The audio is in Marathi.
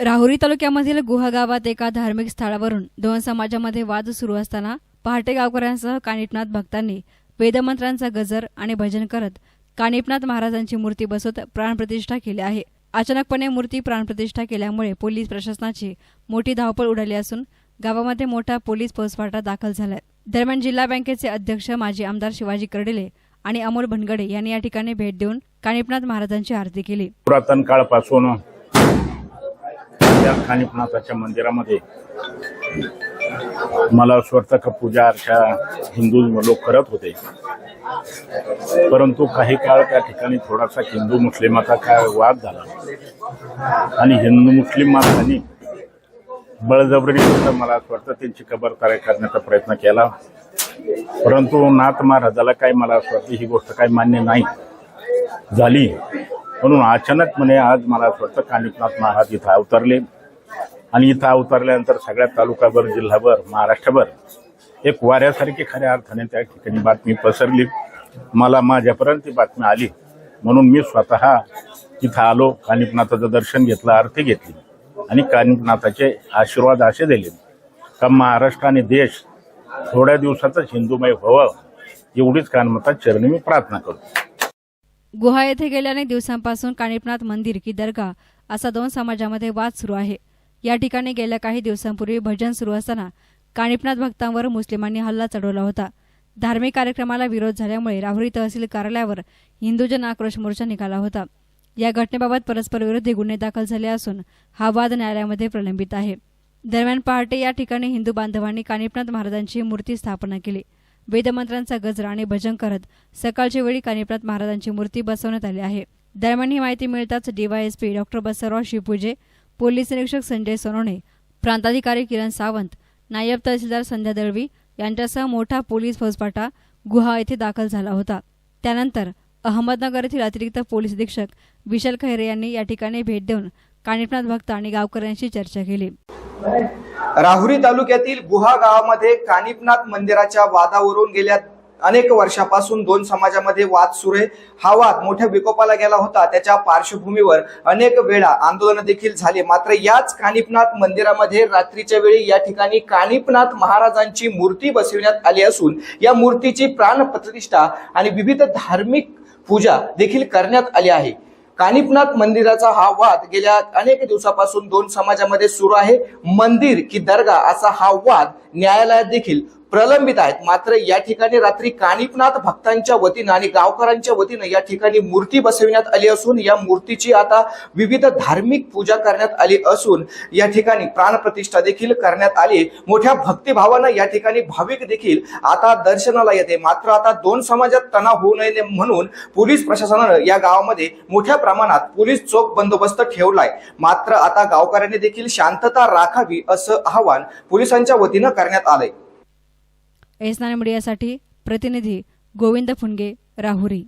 राहुरी तालुक्यामधील गुहा गावात एका धार्मिक स्थळावरून दोन समाजामध्ये वाद सुरू असताना पहाटे गावकऱ्यांसह कानिपनाथ भक्तांनी वेदमंत्रांचा गजर आणि भजन करत कानिपनाथ महाराजांची मूर्ती बसवत प्राणप्रतिष्ठा केली आहे. अचानकपणे मूर्ती प्राणप्रतिष्ठा केल्यामुळे पोलीस प्रशासनाची मोठी धावपळ उडाली असून गावामध्ये मोठा पोलीस फौजफाटा दाखल झालाय. दरम्यान जिल्हा बँकेचे अध्यक्ष माजी आमदार शिवाजी कर्डिले आणि अमोल भनगडे यांनी या ठिकाणी भेट देऊन कानिपनाथ महाराजांची आरती केली. पुरातन काळापासून त्या खानिपनाथाच्या मंदिरामध्ये. मला स्वर्थक का पूजा अर्चा हिंदू लोक करत होते. परंतु काही काळ त्या ठिकाणी थोडासा हिंदू मुस्लिमाचा काय वाद झाला. आणि हिंदू मुस्लिम माणसांनी बळजबरी मला असं वाटतं त्यांची खबरदारी करण्याचा प्रयत्न केला. परंतु नाथ महाराजाला काही मला असं वाटतं ही गोष्ट काही मान्य नाही झाली. म्हणून अचानकपणे आज मला असं वाटतं कानिकनाथ महाराज इथं अवतरले. आणि इथं अवतरल्यानंतर सगळ्या तालुकाभर जिल्हाभर महाराष्ट्रभर एक वाऱ्यासारखी खऱ्या अर्थाने त्या ठिकाणी बातमी पसरली. मला माझ्यापर्यंत ती बातमी आली. म्हणून मी स्वतः इथं आलो कानिपनाथाचं दर्शन घेतलं आरती घेतली आणि कानिपनाथाचे आशीर्वाद असे दिले का महाराष्ट्र आणि देश थोड्या दिवसातच हिंदूमय व्हावं एवढीच कानमतात चरणी मी प्रार्थना करतो. गुहा येथे गेल्या अनेक दिवसांपासून कानिपनाथ मंदिर की दर्गा असा दोन समाजामध्ये वाद सुरू आहे. या ठिकाणी गेल्या काही दिवसांपूर्वी भजन सुरू असताना कानिपनाथ भक्तांवर मुस्लिमांनी हल्ला चढवला होता. धार्मिक कार्यक्रमाला विरोध झाल्यामुळे राहुरी तहसील कार्यालयावर हिंदूजन आक्रोश मोर्चा निघाला होता. या घटनेबाबत परस्पर विरोधी गुन्हे दाखल झाले असून हा वाद न्यायालयामध्ये प्रलंबित आहे. दरम्यान पहाटे या ठिकाणी हिंदू बांधवांनी कानिपनाथ महाराजांची मूर्ती स्थापना केली. वेदमंत्रांचा गजर आणि भजन करत सकाळच्या वेळी कानिपनाथ महाराजांची मूर्ती बसवण्यात आली आहे. दरम्यान ही माहिती मिळताच DYSP doctor Basavrao Shivpuje police निरीक्षक संजय सोनवणे प्रांताधिकारी किरण सावंत नायब तहसीलदार संध्या दळवी यांच्यासह मोठा पोलीस फौजफाटा गुहा येथे दाखल झाला होता. त्यानंतर अहमदनगर येथील अतिरिक्त पोलीस अधीक्षक विशाल खैरे यांनी या ठिकाणी भेट देऊन कानिपनाथ भक्त आणि गावकऱ्यांशी चर्चा केली. राहुरी तालुक्यातील गुहा गावामध्ये कानिपनाथ मंदिराच्या वादावरून गेल्या अनेक वर्षापासून दोन समाजामध्ये वाद सुरू आहे. हा वाद मोठ्या विकोपाला गेला होता. त्याच्या पार्श्वभूमीवर अनेक वेळा आंदोलन देखील झाले. मात्र याच कानिपनाथ मंदिरामध्ये रात्रीच्या वेळी या ठिकाणी कानिपनाथ महाराजांची मूर्ती बसविण्यात आली असून या मूर्तीची प्राणप्रतिष्ठा आणि विविध धार्मिक पूजा देखील करण्यात आली आहे. कानिपनाथ मंदिराचा हा वाद गेल्या अनेक दिवसापासून दोन समाजामध्ये सुरू आहे. मंदिर की दर्गा असा हा वाद न्यायालयात देखील प्रलंबित आहेत. मात्र या ठिकाणी रात्री कानिपनाथ भक्तांच्या वतीनं आणि गावकऱ्यांच्या वतीनं या ठिकाणी मूर्ती बसविण्यात आली असून या मूर्तीची आता विविध धार्मिक पूजा करण्यात आली असून या ठिकाणी प्राणप्रतिष्ठा देखील करण्यात आली. मोठ्या भक्तिभावानं या ठिकाणी भाविक देखील आता दर्शनाला येते. मात्र आता दोन समाजात तणाव होऊ नये म्हणून पोलीस प्रशासनानं या गावामध्ये मोठ्या प्रमाणात पोलीस चोख बंदोबस्त ठेवलाय. मात्र आता गावकऱ्यांनी देखील शांतता राखावी असं आवाहन पोलिसांच्या वतीनं करण्यात आलंय. एस मीडियासाठी प्रतिनिधी गोविंद फुंगे राहुरी.